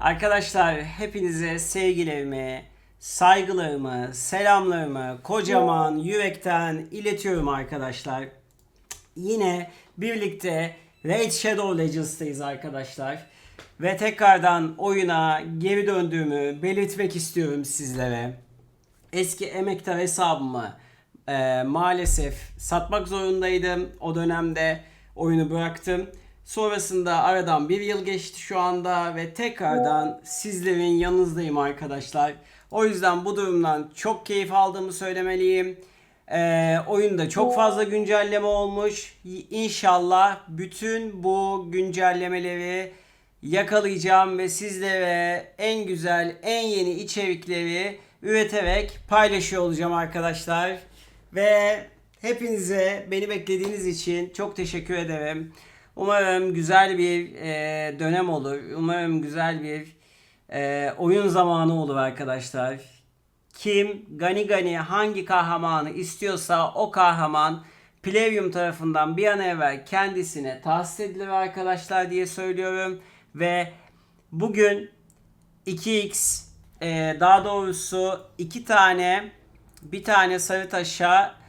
Arkadaşlar hepinize sevgilerimi, saygılarımı, selamlarımı kocaman yürekten iletiyorum arkadaşlar. Yine birlikte Raid Shadow Legends'tayız arkadaşlar. Ve tekrardan oyuna geri döndüğümü belirtmek istiyorum sizlere. Eski emektar hesabımı e, maalesef satmak zorundaydım. O dönemde oyunu bıraktım. Sonrasında aradan bir yıl geçti şu anda ve tekrardan sizlerin yanınızdayım arkadaşlar. O yüzden bu durumdan çok keyif aldığımı söylemeliyim. Ee, oyunda çok fazla güncelleme olmuş. İnşallah bütün bu güncellemeleri yakalayacağım ve sizlere en güzel, en yeni içerikleri üreterek paylaşıyor olacağım arkadaşlar. Ve hepinize beni beklediğiniz için çok teşekkür ederim. Umarım güzel bir e, dönem olur. Umarım güzel bir e, oyun zamanı olur arkadaşlar. Kim Gani Gani hangi kahramanı istiyorsa o kahraman Plevrium tarafından bir an evvel kendisine tahsis edilir arkadaşlar diye söylüyorum. Ve bugün 2x e, daha doğrusu iki tane bir tane sarı taşa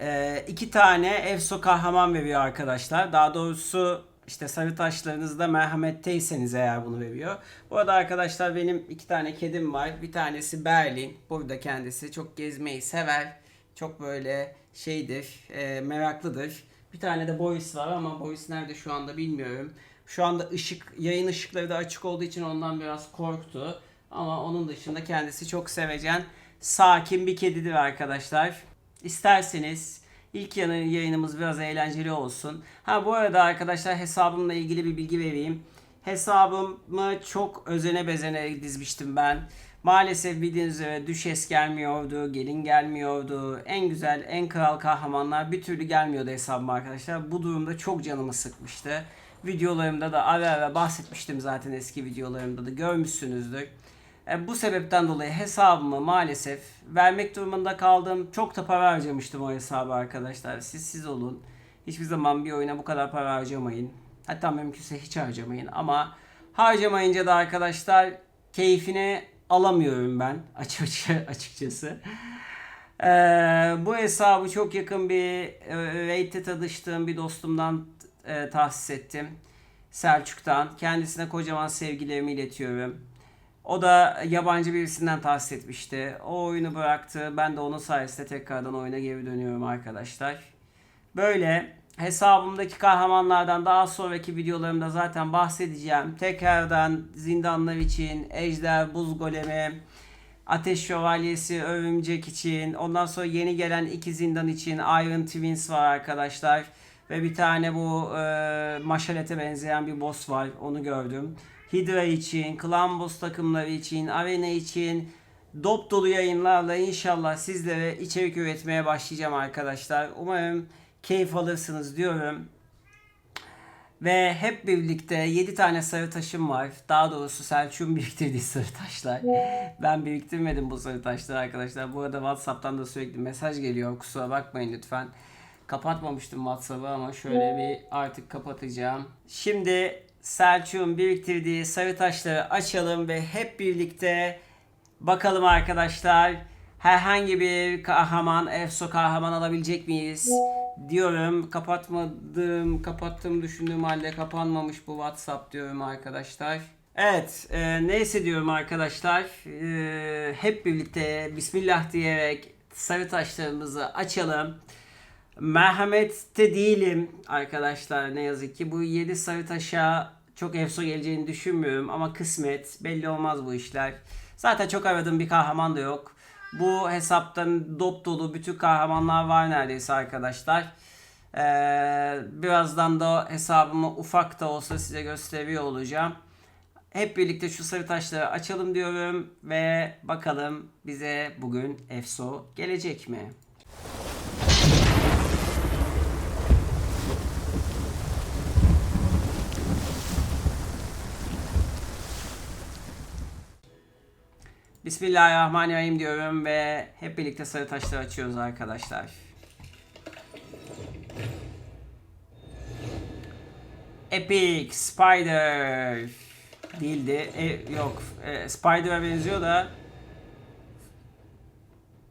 e, iki tane Efso kahraman veriyor arkadaşlar. Daha doğrusu işte sarı taşlarınızda merhametteyseniz eğer bunu veriyor. Bu arada arkadaşlar benim iki tane kedim var. Bir tanesi Berlin. Burada kendisi çok gezmeyi sever. Çok böyle şeydir, e, meraklıdır. Bir tane de Boris var ama Boris nerede şu anda bilmiyorum. Şu anda ışık, yayın ışıkları da açık olduğu için ondan biraz korktu. Ama onun dışında kendisi çok sevecen, sakin bir kedidir arkadaşlar. İsterseniz ilk yayınımız biraz eğlenceli olsun. Ha bu arada arkadaşlar hesabımla ilgili bir bilgi vereyim. Hesabımı çok özene bezene dizmiştim ben. Maalesef bildiğiniz üzere düşes gelmiyordu, gelin gelmiyordu. En güzel, en kral kahramanlar bir türlü gelmiyordu hesabıma arkadaşlar. Bu durumda çok canımı sıkmıştı. Videolarımda da ara ara bahsetmiştim zaten eski videolarımda da görmüşsünüzdür. E, bu sebepten dolayı hesabımı maalesef vermek durumunda kaldım. Çok da para harcamıştım o hesabı arkadaşlar. Siz siz olun. Hiçbir zaman bir oyuna bu kadar para harcamayın. Hatta mümkünse hiç harcamayın. Ama harcamayınca da arkadaşlar keyfini alamıyorum ben açıkça, açıkçası. Ee, bu hesabı çok yakın bir e, raid'de tanıştığım bir dostumdan e, tahsis ettim. Selçuk'tan. Kendisine kocaman sevgilerimi iletiyorum. O da yabancı birisinden tahsis etmişti. O oyunu bıraktı. Ben de onun sayesinde tekrardan oyuna geri dönüyorum arkadaşlar. Böyle hesabımdaki kahramanlardan daha sonraki videolarımda zaten bahsedeceğim. Tekrardan zindanlar için, Ejder, Buz Golemi, Ateş Şövalyesi, Örümcek için, ondan sonra yeni gelen iki zindan için Iron Twins var arkadaşlar. Ve bir tane bu e, maşalete benzeyen bir boss var. Onu gördüm. Hydra için, Clan Boss takımları için, Arena için dop dolu yayınlarla inşallah sizlere içerik üretmeye başlayacağım arkadaşlar. Umarım keyif alırsınız diyorum. Ve hep birlikte 7 tane sarı taşım var. Daha doğrusu Selçuk'un biriktirdiği sarı taşlar. Ben biriktirmedim bu sarı taşları arkadaşlar. Bu arada Whatsapp'tan da sürekli mesaj geliyor. Kusura bakmayın lütfen. Kapatmamıştım Whatsapp'ı ama şöyle bir artık kapatacağım. Şimdi Selçuk'un biriktirdiği sarı taşları açalım ve hep birlikte bakalım arkadaşlar herhangi bir kahraman, Efso kahraman alabilecek miyiz? Diyorum kapatmadım, kapattım düşündüğüm halde kapanmamış bu WhatsApp diyorum arkadaşlar. Evet, e, neyse diyorum arkadaşlar. E, hep birlikte Bismillah diyerek sarı taşlarımızı açalım. Merhamette değilim arkadaşlar ne yazık ki. Bu 7 sarı taşa çok efso geleceğini düşünmüyorum ama kısmet belli olmaz bu işler. Zaten çok aradığım bir kahraman da yok. Bu hesaptan dop dolu bütün kahramanlar var neredeyse arkadaşlar. Ee, birazdan da hesabımı ufak da olsa size gösteriyor olacağım. Hep birlikte şu sarı taşları açalım diyorum ve bakalım bize bugün EFSO gelecek mi? Bismillahirrahmanirrahim diyorum ve hep birlikte sarı taşları açıyoruz arkadaşlar. Epic Spider. Değildi. E, yok. E, Spider'a benziyor da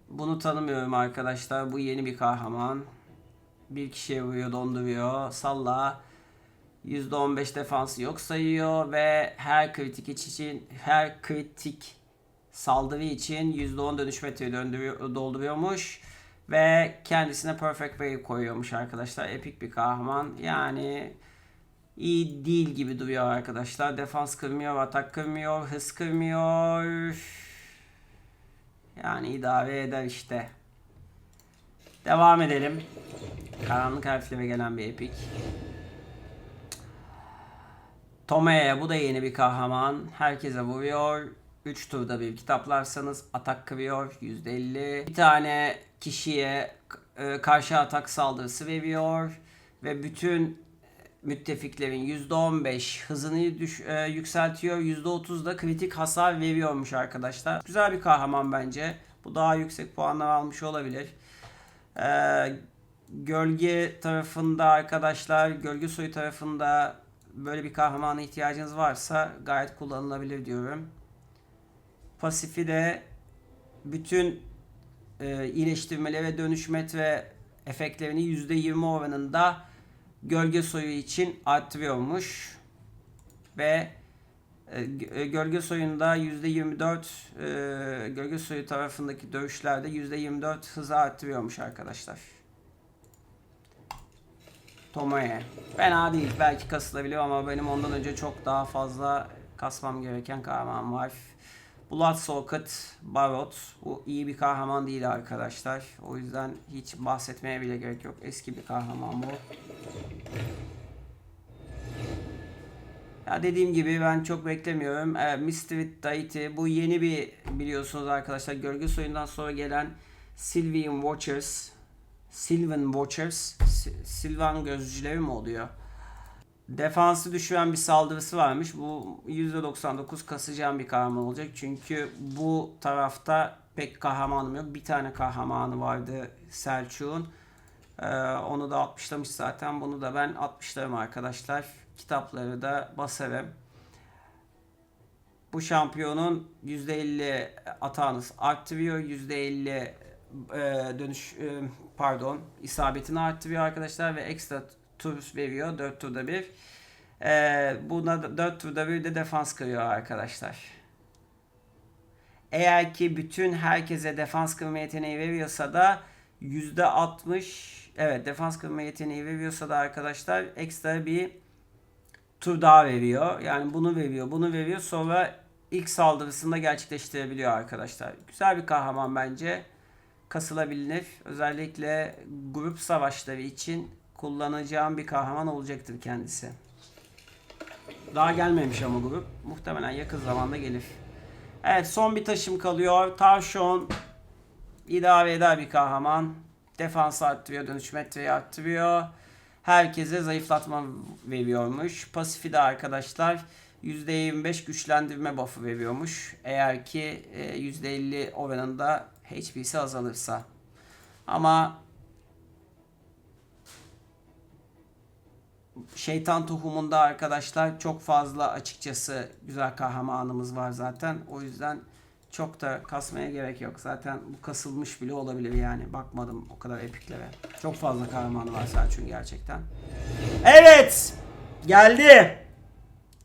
bunu tanımıyorum arkadaşlar. Bu yeni bir kahraman. Bir kişiye vuruyor, donduruyor. Salla. %15 defansı yok sayıyor ve her kritik için her kritik saldırı için %10 dönüş metreyi döndürüyor, dolduruyormuş ve kendisine perfect wave koyuyormuş arkadaşlar. Epik bir kahraman. Yani iyi değil gibi duruyor arkadaşlar. Defans kırmıyor, atak kırmıyor, hız kırmıyor. Yani idare eder işte. Devam edelim. Karanlık harflere gelen bir epik. Tomea bu da yeni bir kahraman. Herkese vuruyor. 3 turda bir kitaplarsanız atak kırıyor. %50. Bir tane kişiye e, karşı atak saldırısı veriyor. Ve bütün müttefiklerin %15 hızını düş, e, yükseltiyor. %30 da kritik hasar veriyormuş arkadaşlar. Güzel bir kahraman bence. Bu daha yüksek puanlar almış olabilir. Ee, gölge tarafında arkadaşlar, gölge soyu tarafında böyle bir kahramana ihtiyacınız varsa gayet kullanılabilir diyorum. Pasifi de bütün e, iyileştirmeleri ve dönüşme ve efektlerini %20 oranında gölge soyu için arttırıyormuş. Ve e, g- gölge soyunda %24 e, gölge soyu tarafındaki dövüşlerde %24 hızı arttırıyormuş arkadaşlar. Tomoe. Fena değil. Belki kasılabilir ama benim ondan önce çok daha fazla kasmam gereken kahraman var. Blood Socket Barot. Bu iyi bir kahraman değil arkadaşlar. O yüzden hiç bahsetmeye bile gerek yok. Eski bir kahraman bu. Ya dediğim gibi ben çok beklemiyorum. E, Mystery Deity bu yeni bir biliyorsunuz arkadaşlar gölge soyundan sonra gelen Sylvian Watchers Sylvan Watchers Sylvan gözcüleri mi oluyor? Defansı düşüren bir saldırısı varmış. Bu %99 kasacağım bir kahraman olacak. Çünkü bu tarafta pek kahramanım yok. Bir tane kahramanı vardı Selçuk'un. Ee, onu da 60'lamış zaten. Bunu da ben 60'larım arkadaşlar. Kitapları da basarım. Bu şampiyonun %50 atağınız arttırıyor. %50 e, dönüş e, pardon isabetini arttırıyor arkadaşlar ve ekstra tur veriyor 4 turda bir. E, buna da 4 turda bir de defans kırıyor arkadaşlar. Eğer ki bütün herkese defans kırma yeteneği veriyorsa da %60 evet defans kırma yeteneği veriyorsa da arkadaşlar ekstra bir tur daha veriyor. Yani bunu veriyor, bunu veriyor. Sonra ilk saldırısında gerçekleştirebiliyor arkadaşlar. Güzel bir kahraman bence. Kasılabilir. Özellikle grup savaşları için kullanacağım bir kahraman olacaktır kendisi. Daha gelmemiş ama grup. Muhtemelen yakın zamanda gelir. Evet son bir taşım kalıyor. Tavşon idare eder bir kahraman. Defans arttırıyor, dönüş metreyi arttırıyor. Herkese zayıflatma veriyormuş. Pasifi de arkadaşlar %25 güçlendirme buff'ı veriyormuş. Eğer ki e, %50 oranında HP'si azalırsa. Ama Şeytan tohumunda arkadaşlar çok fazla açıkçası güzel kahramanımız var zaten. O yüzden çok da kasmaya gerek yok. Zaten bu kasılmış bile olabilir yani. Bakmadım o kadar epiklere. Çok fazla kahramanı var Selçuk'un gerçekten. Evet. Geldi.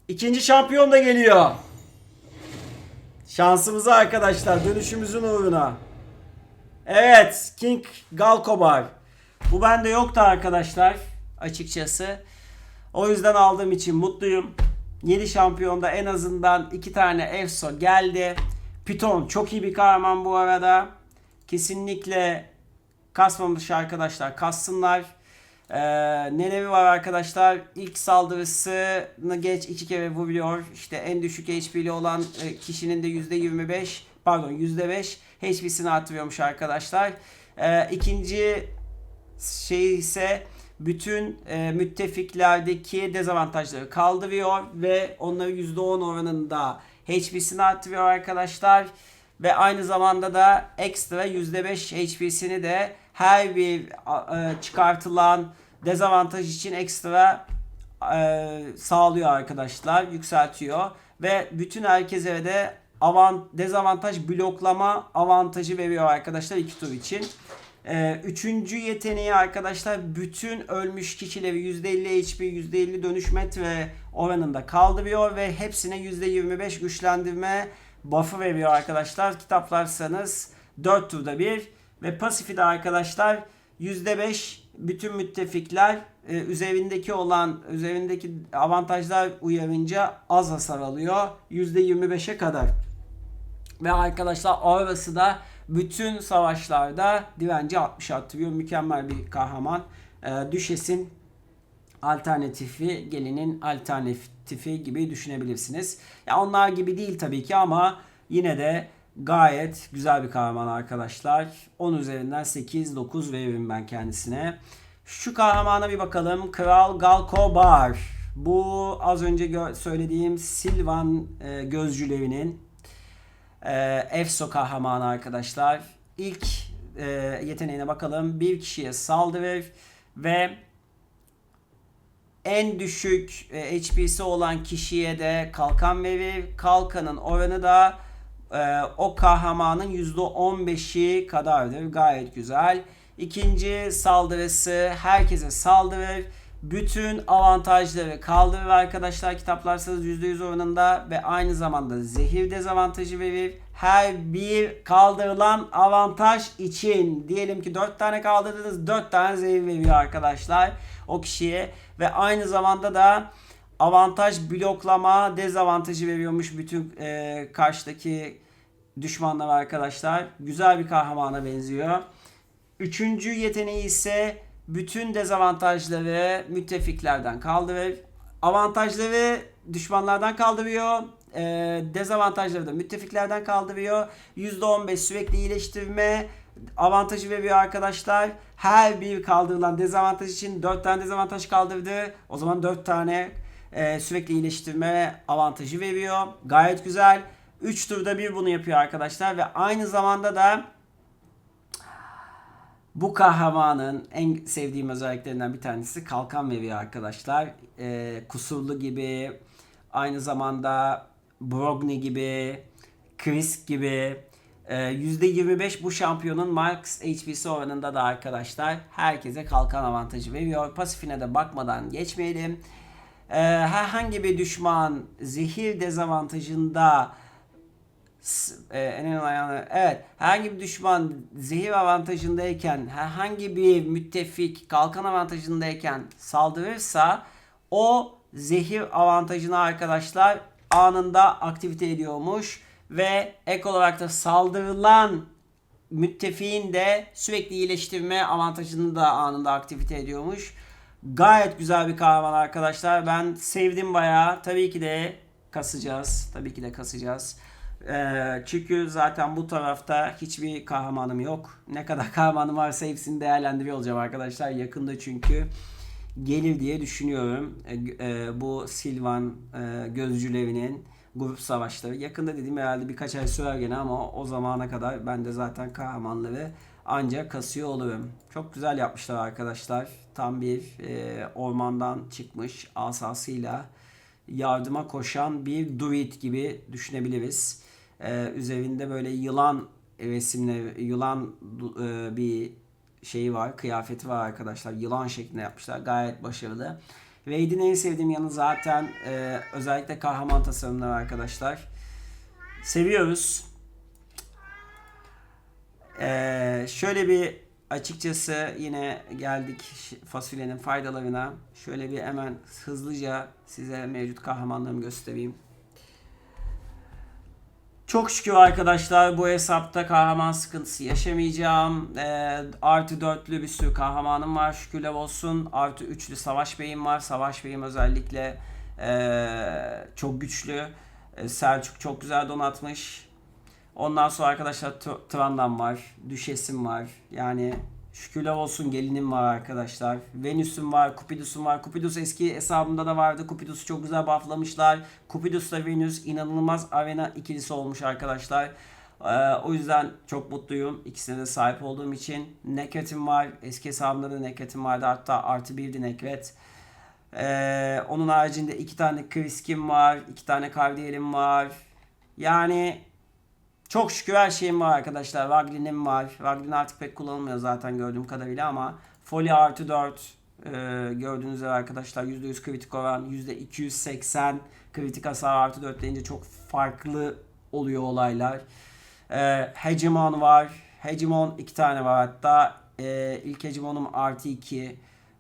İkinci şampiyon da geliyor. Şansımıza arkadaşlar dönüşümüzün uğruna. Evet King Galkobar. Bu bende yoktu arkadaşlar açıkçası. O yüzden aldığım için mutluyum. Yeni şampiyonda en azından iki tane EFSO geldi. Python çok iyi bir kahraman bu arada. Kesinlikle kasmamış arkadaşlar kassınlar. Ee, neleri var arkadaşlar? İlk saldırısını geç iki kere vuruyor. İşte en düşük HP'li olan e, kişinin de %25 pardon %5 HP'sini artırıyormuş arkadaşlar. Ee, ikinci şey ise bütün e, müttefiklerdeki dezavantajları kaldırıyor ve onları %10 oranında HP'sini artırıyor arkadaşlar. Ve aynı zamanda da ekstra %5 HP'sini de her bir e, çıkartılan dezavantaj için ekstra e, sağlıyor arkadaşlar. Yükseltiyor. ve bütün herkese de avant, dezavantaj bloklama avantajı veriyor arkadaşlar iki tur için. Ee, üçüncü yeteneği arkadaşlar bütün ölmüş kişileri %50 HP, %50 dönüş metre oranında kaldırıyor ve hepsine %25 güçlendirme buff'ı veriyor arkadaşlar. Kitaplarsanız 4 turda bir ve pasifi de arkadaşlar %5 bütün müttefikler e, üzerindeki olan üzerindeki avantajlar uyarınca az hasar alıyor. %25'e kadar. Ve arkadaşlar orası da bütün savaşlarda direnci 60 arttırıyor. Mükemmel bir kahraman. E, Düşes'in alternatifi, gelinin alternatifi gibi düşünebilirsiniz. Ya onlar gibi değil tabii ki ama yine de gayet güzel bir kahraman arkadaşlar. 10 üzerinden 8-9 veririm ben kendisine. Şu kahramana bir bakalım. Kral Galkobar. Bu az önce söylediğim Silvan e, gözcülerinin e, EFSO kahramanı arkadaşlar. İlk e, yeteneğine bakalım. Bir kişiye saldırır ve en düşük e, HP'si olan kişiye de kalkan verir. Kalkanın oranı da e, o kahramanın %15'i kadardır. Gayet güzel. İkinci saldırısı herkese saldırır. Bütün avantajları kaldırır arkadaşlar kitaplarsanız %100 oranında ve aynı zamanda zehir dezavantajı verir. Her bir kaldırılan avantaj için diyelim ki 4 tane kaldırdınız 4 tane zehir veriyor arkadaşlar o kişiye ve aynı zamanda da avantaj bloklama dezavantajı veriyormuş bütün e, karşıdaki düşmanlar arkadaşlar. Güzel bir kahramana benziyor. Üçüncü yeteneği ise bütün dezavantajları müttefiklerden kaldırır. Avantajları düşmanlardan kaldırıyor. E, dezavantajları da müttefiklerden kaldırıyor. %15 sürekli iyileştirme avantajı veriyor arkadaşlar. Her bir kaldırılan dezavantaj için 4 tane dezavantaj kaldırdı. O zaman 4 tane e, sürekli iyileştirme avantajı veriyor. Gayet güzel. 3 turda bir bunu yapıyor arkadaşlar ve aynı zamanda da bu kahramanın en sevdiğim özelliklerinden bir tanesi kalkan veriyor arkadaşlar. Ee, kusurlu gibi, aynı zamanda Brogni gibi, Chris gibi. Ee, %25 bu şampiyonun max HP'si oranında da arkadaşlar herkese kalkan avantajı veriyor. Pasifine de bakmadan geçmeyelim. Ee, herhangi bir düşman zehir dezavantajında e, en ayağını- Evet. Herhangi bir düşman zehir avantajındayken herhangi bir müttefik kalkan avantajındayken saldırırsa o zehir avantajını arkadaşlar anında aktivite ediyormuş ve ek olarak da saldırılan müttefiğin de sürekli iyileştirme avantajını da anında aktivite ediyormuş. Gayet güzel bir kahraman arkadaşlar. Ben sevdim bayağı. Tabii ki de kasacağız. Tabii ki de kasacağız. Ee, çünkü zaten bu tarafta hiçbir kahramanım yok. Ne kadar kahramanım varsa hepsini değerlendiriyor olacağım arkadaşlar. Yakında çünkü gelir diye düşünüyorum. Ee, e, bu Silvan e, gözcülerinin grup savaşları. Yakında dediğim herhalde birkaç ay sürer gene ama o zamana kadar ben de zaten kahramanları ancak kasıyor olurum. Çok güzel yapmışlar arkadaşlar. Tam bir e, ormandan çıkmış asasıyla yardıma koşan bir druid gibi düşünebiliriz. Ee, üzerinde böyle yılan resimleri, yılan e, bir şeyi var, kıyafeti var arkadaşlar. Yılan şeklinde yapmışlar. Gayet başarılı. Raid'in en sevdiğim yanı zaten e, özellikle kahraman tasarımları arkadaşlar. Seviyoruz. Ee, şöyle bir açıkçası yine geldik fasulyenin faydalarına. Şöyle bir hemen hızlıca size mevcut kahramanlarımı göstereyim. Çok şükür arkadaşlar bu hesapta kahraman sıkıntısı yaşamayacağım. Ee, artı dörtlü bir sürü kahramanım var şükürler olsun. Artı üçlü savaş beyim var. Savaş beyim özellikle ee, çok güçlü. Ee, Selçuk çok güzel donatmış. Ondan sonra arkadaşlar Tran'dan var. Düşesim var. Yani şükürler olsun gelinim var arkadaşlar. Venüs'üm var. Cupidus'um var. Cupidus eski hesabımda da vardı. Cupidus'u çok güzel bufflamışlar. Cupidus'la Venüs inanılmaz arena ikilisi olmuş arkadaşlar. Ee, o yüzden çok mutluyum. İkisine de sahip olduğum için. Nekret'im var. Eski hesabımda da Nekret'im vardı. Hatta artı birdi Nekret. Ee, onun haricinde iki tane Kriskim var. iki tane Cardier'im var. Yani çok şükür her şeyim var arkadaşlar. Waglin'im var. Waglin artık pek kullanılmıyor zaten gördüğüm kadarıyla ama Folly artı 4 e, gördüğünüz üzere arkadaşlar %100 kritik oran %280 kritik hasar artı 4 deyince çok farklı oluyor olaylar. E, Hegemon var. Hegemon iki tane var hatta. E, ilk Hegemon'um artı 2.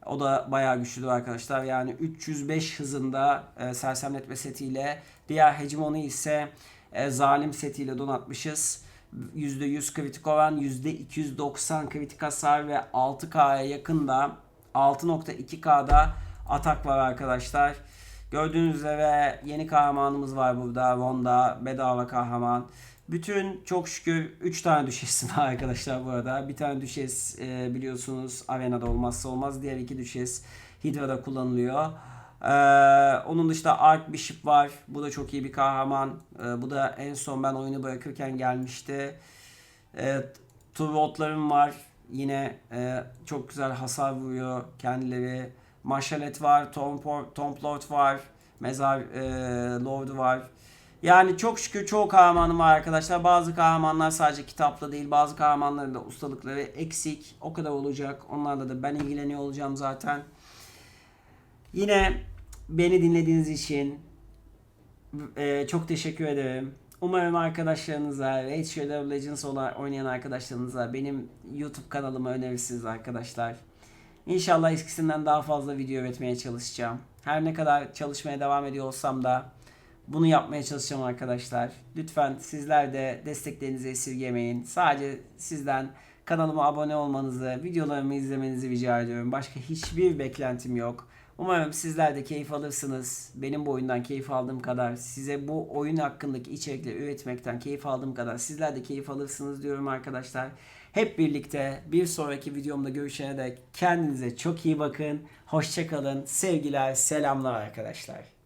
O da bayağı güçlüdür arkadaşlar. Yani 305 hızında e, sersemletme setiyle. Diğer Hegemon'u ise e, zalim setiyle donatmışız. %100 kritik oran, %290 kritik hasar ve 6K'ya yakında 6.2K'da atak var arkadaşlar. Gördüğünüz üzere yeni kahramanımız var burada. Ronda bedava kahraman. Bütün çok şükür 3 tane düşesim var arkadaşlar bu arada. Bir tane düşes e, biliyorsunuz arenada olmazsa olmaz. Diğer iki düşes Hydra'da kullanılıyor. Ee, onun dışında Archbishop var. Bu da çok iyi bir kahraman. Ee, bu da en son ben oyunu bırakırken gelmişti. Ee, Turboltlarım var. Yine e, çok güzel hasar vuruyor kendileri. Maşalet var. Tom, Tom Lord var. Mezar e, Lord'u var. Yani çok şükür çoğu kahramanım var arkadaşlar. Bazı kahramanlar sadece kitapta değil. Bazı kahramanların da ustalıkları eksik. O kadar olacak. Onlarla da ben ilgileniyor olacağım zaten. Yine beni dinlediğiniz için e, çok teşekkür ederim. Umarım arkadaşlarınıza, Raid Legends oynayan arkadaşlarınıza benim YouTube kanalımı önerirsiniz arkadaşlar. İnşallah eskisinden daha fazla video üretmeye çalışacağım. Her ne kadar çalışmaya devam ediyor olsam da bunu yapmaya çalışacağım arkadaşlar. Lütfen sizler de desteklerinizi esirgemeyin. Sadece sizden kanalıma abone olmanızı, videolarımı izlemenizi rica ediyorum. Başka hiçbir beklentim yok. Umarım sizler de keyif alırsınız. Benim bu oyundan keyif aldığım kadar, size bu oyun hakkındaki içerikleri üretmekten keyif aldığım kadar sizler de keyif alırsınız diyorum arkadaşlar. Hep birlikte bir sonraki videomda görüşene dek kendinize çok iyi bakın. Hoşçakalın. Sevgiler, selamlar arkadaşlar.